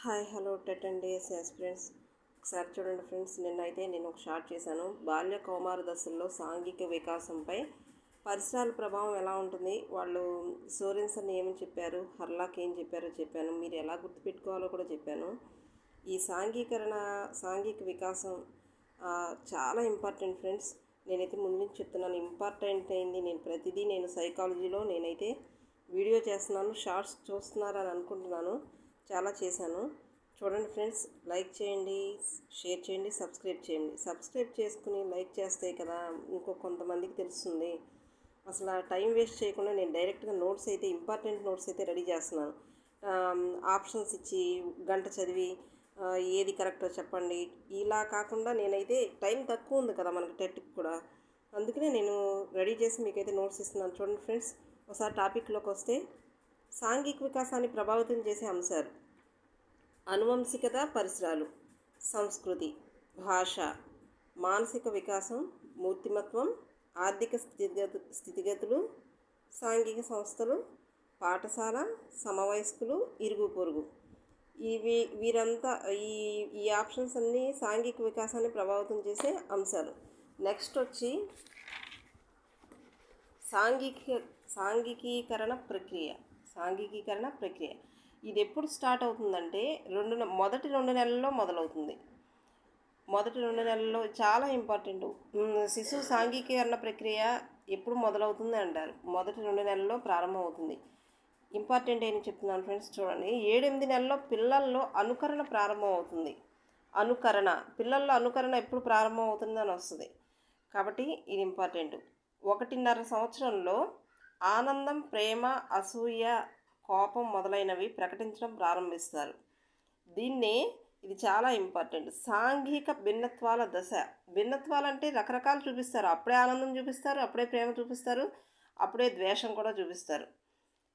Hi hello TET and days friends ఒకసారి చూడండి friends నిన్నైతే నేను ఒక షార్ట్ చేశాను. బాల్య కౌమార దశల్లో సాంఘిక వికాసంపై పరిసరాల ప్రభావం ఎలా ఉంటుంది? వాళ్ళు సోరెన్సన్ ఏమని చెప్పారు? హర్లాక్ ఏం చెప్పారో చెప్పాను. మీరు ఎలా గుర్తుపెట్టుకోవాలో కూడా చెప్పాను. ఈ సాంఘీకరణ సాంఘిక వికాసం చాలా ఇంపార్టెంట్ ఫ్రెండ్స్. నేనైతే ముందు నుంచి చెప్తున్నాను ఇంపార్టెంట్ అయింది. నేను ప్రతిదీ నేను సైకాలజీలో నేనైతే వీడియో చేస్తున్నాను షార్ట్స్ చూస్తున్నారని అనుకుంటున్నాను. చాలా చేశాను. చూడండి ఫ్రెండ్స్ లైక్ చేయండి షేర్ చేయండి సబ్స్క్రైబ్ చేయండి. సబ్స్క్రైబ్ చేసుకుని లైక్ చేస్తే కదా ఇంకో కొంతమందికి తెలుస్తుంది. అసలు ఆ టైం వేస్ట్ చేయకుండా నేను డైరెక్ట్గా నోట్స్ అయితే ఇంపార్టెంట్ నోట్స్ అయితే రెడీ చేస్తున్నాను. ఆప్షన్స్ ఇచ్చి గంట చదివి ఏది కరెక్టో చెప్పండి. ఇలా కాకుండా నేనైతే టైం తక్కువ ఉంది కదా మనకి టెట్కి కూడా. అందుకనే నేను రెడీ చేసి మీకైతే నోట్స్ ఇస్తున్నాను. చూడండి ఫ్రెండ్స్ ఒకసారి టాపిక్లోకి వస్తే సాంఘిక వికాసాన్ని ప్రభావితం చేసే అంశాలు. అనువంశికత పరిసరాలు. సంస్కృతి భాష మానసిక వికాసం మూర్తిమత్వం ఆర్థిక స్థితిగతు స్థితిగతులు సాంఘిక సంస్థలు పాఠశాల సమవయస్కులు ఇరుగు పొరుగు. ఇవి వీరంతా ఈ ఈ ఆప్షన్స్ అన్నీ సాంఘిక వికాసాన్ని ప్రభావితం చేసే అంశాలు. నెక్స్ట్ వచ్చి సాంఘిక సాంఘికీకరణ ప్రక్రియ. సాంఘికీకరణ ప్రక్రియ. ఇది ఎప్పుడు స్టార్ట్ అవుతుందంటే రెండు నె- మొదటి రెండు నెలల్లో మొదలవుతుంది. మొదటి రెండు నెలల్లో చాలా ఇంపార్టెంట్. శిశువు సాంఘికీకరణ ప్రక్రియ ఎప్పుడు మొదలవుతుంది అంటారు. మొదటి రెండు నెలల్లో ప్రారంభమవుతుంది. ఇంపార్టెంట్ అని చెప్తున్నాను ఫ్రెండ్స్ చూడండి. ఏడెనిమిది నెలల్లో పిల్లల్లో అనుకరణ ప్రారంభం అవుతుంది అనుకరణ పిల్లల్లో అనుకరణ ఎప్పుడు ప్రారంభం అవుతుందని అని వస్తుంది. కాబట్టి ఇది ఇంపార్టెంట్. ఒకటిన్నర సంవత్సరంలో ఆనందం ప్రేమ అసూయ కోపం మొదలైనవి ప్రకటించడం ప్రారంభిస్తారు. దీన్నే ఇది చాలా ఇంపార్టెంట్. సాంఘిక భిన్నత్వాల దశ. భిన్నత్వాలు అంటే రకరకాలు చూపిస్తారు. అప్పుడే ఆనందం చూపిస్తారు అప్పుడే ప్రేమ చూపిస్తారు అప్పుడే ద్వేషం కూడా చూపిస్తారు.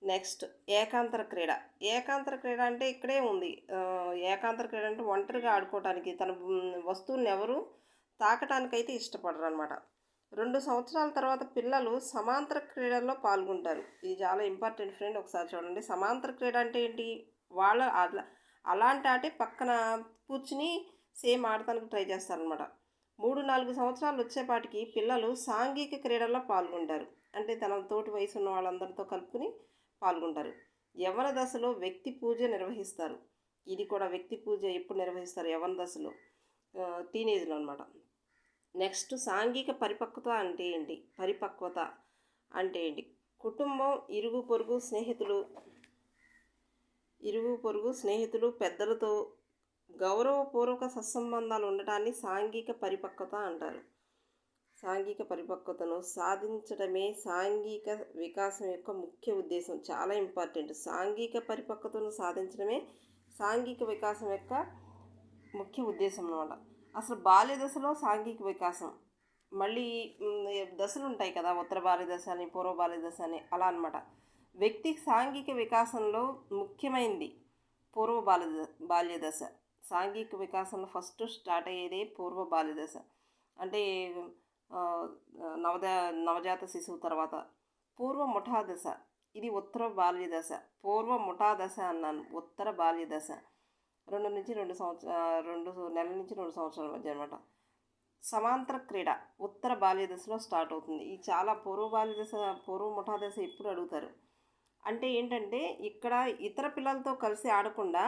నెక్స్ట్ ఏకాంతర క్రీడ. ఏకాంతర క్రీడ అంటే ఇక్కడే ఉంది. ఏకాంతర క్రీడ అంటే ఒంటరిగా ఆడుకోవటానికి తన మ్, వస్తువుని ఎవరు తాకటానికైతే ఇష్టపడరు అనమాట రెండు సంవత్సరాల తర్వాత పిల్లలు సమాంతర క్రీడల్లో పాల్గొంటారు. ఇది చాలా ఇంపార్టెంట్ ఫ్రెండ్ ఒకసారి చూడండి. సమాంతర క్రీడ అంటే ఏంటి? వాళ్ళ అలా అలాంటి ఆటే పక్కన కూర్చుని సేమ్ ఆడటానికి ట్రై చేస్తారనమాట మూడు నాలుగు సంవత్సరాలు వచ్చేపాటికి పిల్లలు సాంఘిక క్రీడల్లో పాల్గొంటారు. అంటే తన తోటి వయసు ఉన్న వాళ్ళందరితో కలుపుకుని పాల్గొంటారు. యవన దశలో వ్యక్తి పూజ నిర్వహిస్తారు. ఇది కూడా వ్యక్తి పూజ ఎప్పుడు నిర్వహిస్తారు? యవన దశలో. టీనేజ్లో అనమాట నెక్స్ట్ సాంఘిక పరిపక్వత అంటే ఏంటి? పరిపక్వత అంటే ఏంటి? కుటుంబం ఇరుగు పొరుగు స్నేహితులు ఇరుగు పొరుగు స్నేహితులు పెద్దలతో గౌరవపూర్వక సత్సంబంధాలు ఉండటాన్ని సాంఘిక పరిపక్వత అంటారు. సాంఘిక పరిపక్వతను సాధించడమే సాంఘిక వికాసం యొక్క ముఖ్య ఉద్దేశం. చాలా ఇంపార్టెంట్. సాంఘిక పరిపక్వతను సాధించడమే సాంఘిక వికాసం యొక్క ముఖ్య ఉద్దేశం అన్నమాట. అసలు బాల్య దశలో సాంఘిక వికాసం. మళ్ళీ దశలు ఉంటాయి కదా ఉత్తర బాల్య దశ అని పూర్వ బాల్య దశ అని అలా అనమాట వ్యక్తి సాంఘిక వికాసంలో ముఖ్యమైనది పూర్వ బాల్య బాల్య దశ. సాంఘిక వికాసంలో ఫస్ట్ స్టార్ట్ అయ్యేదే పూర్వ బాల్య దశ. అంటే నవద నవజాత శిశువు తర్వాత పూర్వ ముఠా దశ. ఇది ఉత్తర బాల్య దశ. పూర్వ ముఠా దశ అన్నాను. ఉత్తర బాల్య దశ. రెండు నుంచి రెండు సంవత్సర రెండు నెలల నుంచి రెండు సంవత్సరాల మధ్య అనమాట సమాంతర క్రీడ ఉత్తర బాల్య దశలో స్టార్ట్ అవుతుంది. ఈ చాలా పూర్వ బాల్య దశ పూర్వ ముఠా దశ ఎప్పుడు అడుగుతారు? అంటే ఏంటంటే ఇక్కడ ఇతర పిల్లలతో కలిసి ఆడకుండా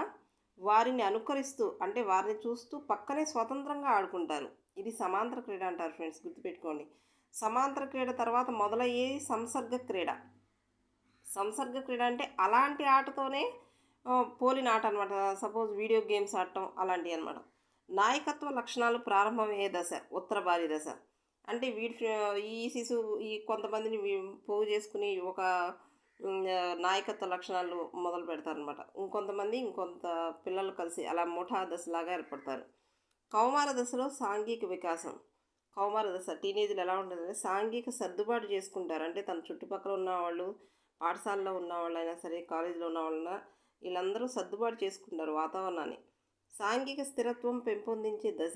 వారిని అనుకరిస్తూ అంటే వారిని చూస్తూ పక్కనే స్వతంత్రంగా ఆడుకుంటారు. ఇది సమాంతర క్రీడ అంటారు ఫ్రెండ్స్ గుర్తుపెట్టుకోండి. సమాంతర క్రీడ తర్వాత మొదలయ్యేది సంసర్గ క్రీడ. సంసర్గ క్రీడ అంటే అలాంటి ఆటతోనే పోలిన ఆట అనమాట సపోజ్ వీడియో గేమ్స్ ఆడటం అలాంటివి అనమాట నాయకత్వ లక్షణాలు ప్రారంభమయ్యే దశ ఉత్తర భారీ దశ. అంటే వీడి ఈ శిశువు ఈ కొంతమందిని పోగు చేసుకుని ఒక నాయకత్వ లక్షణాలు మొదలు పెడతారనమాట ఇంకొంతమంది ఇంకొంత పిల్లలు కలిసి అలా ముఠా దశలాగా ఏర్పడతారు. కౌమార దశలో సాంఘిక వికాసం. కౌమార దశ టీనేజ్లు ఎలా ఉంటుందంటే సాంఘిక సర్దుబాటు చేసుకుంటారు. అంటే తన చుట్టుపక్కల ఉన్న వాళ్ళు పాఠశాలలో ఉన్న వాళ్ళైనా సరే కాలేజీలో ఉన్న వాళ్ళైనా వీళ్ళందరూ సర్దుబాటు చేసుకుంటారు వాతావరణాన్ని. సాంఘిక స్థిరత్వం పెంపొందించే దశ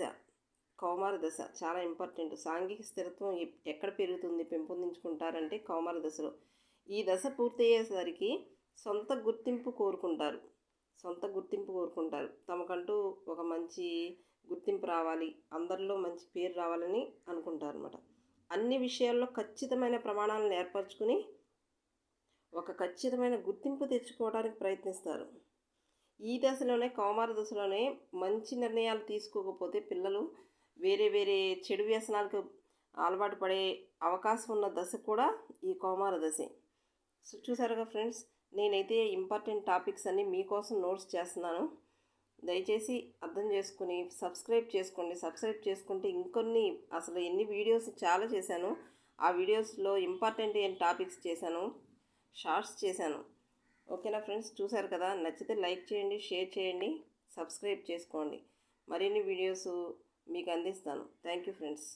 కౌమార దశ చాలా ఇంపార్టెంట్. సాంఘిక స్థిరత్వం ఎప్- ఎక్కడ పెరుగుతుంది పెంపొందించుకుంటారంటే కౌమార దశలో. ఈ దశ పూర్తయ్యేసరికి సొంత గుర్తింపు కోరుకుంటారు. సొంత గుర్తింపు కోరుకుంటారు. తమకంటూ ఒక మంచి గుర్తింపు రావాలి అందరిలో మంచి పేరు రావాలని అనుకుంటారు అనమాట అన్ని విషయాల్లో ఖచ్చితమైన ప్రమాణాలను ఏర్పరచుకుని ఒక ఖచ్చితమైన గుర్తింపు తెచ్చుకోవడానికి ప్రయత్నిస్తారు. ఈ దశలోనే కౌమార దశలోనే మంచి నిర్ణయాలు తీసుకోకపోతే పిల్లలు వేరే వేరే చెడు వ్యసనాలకు అలవాటు పడే అవకాశం ఉన్న దశ కూడా ఈ కౌమార దశే. సో చూసారుగా ఫ్రెండ్స్ నేనైతే ఇంపార్టెంట్ టాపిక్స్ అన్నీ మీకోసం నోట్స్ చేస్తున్నాను. దయచేసి అర్థం చేసుకుని సబ్స్క్రైబ్ చేసుకోండి. సబ్స్క్రైబ్ చేసుకుంటే ఇంకొన్ని అసలు ఎన్ని వీడియోస్ చాలా చేశాను. ఆ వీడియోస్లో ఇంపార్టెంట్ ఏం టాపిక్స్ చేశాను? షార్ట్స్ చేశాను. ఓకేనా ఫ్రెండ్స్? చూసారు కదా? నచ్చితే లైక్ చేయండి షేర్ చేయండి సబ్స్క్రైబ్ చేసుకోండి. మరిన్ని వీడియోస్ మీకు అందిస్తాను. Thank you friends.